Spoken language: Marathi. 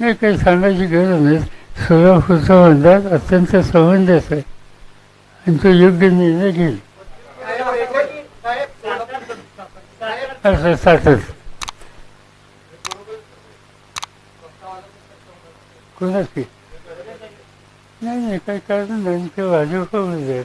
नाही काही सांगायची गरज नाही. सोलापूरचा म्हणतात अत्यंत समंजस आहे. आणि तो योग्य निर्णय घेईल. असं साठच. कोणाच नाही नाही काही कारण नाही. ते भाजपमध्ये आहेत.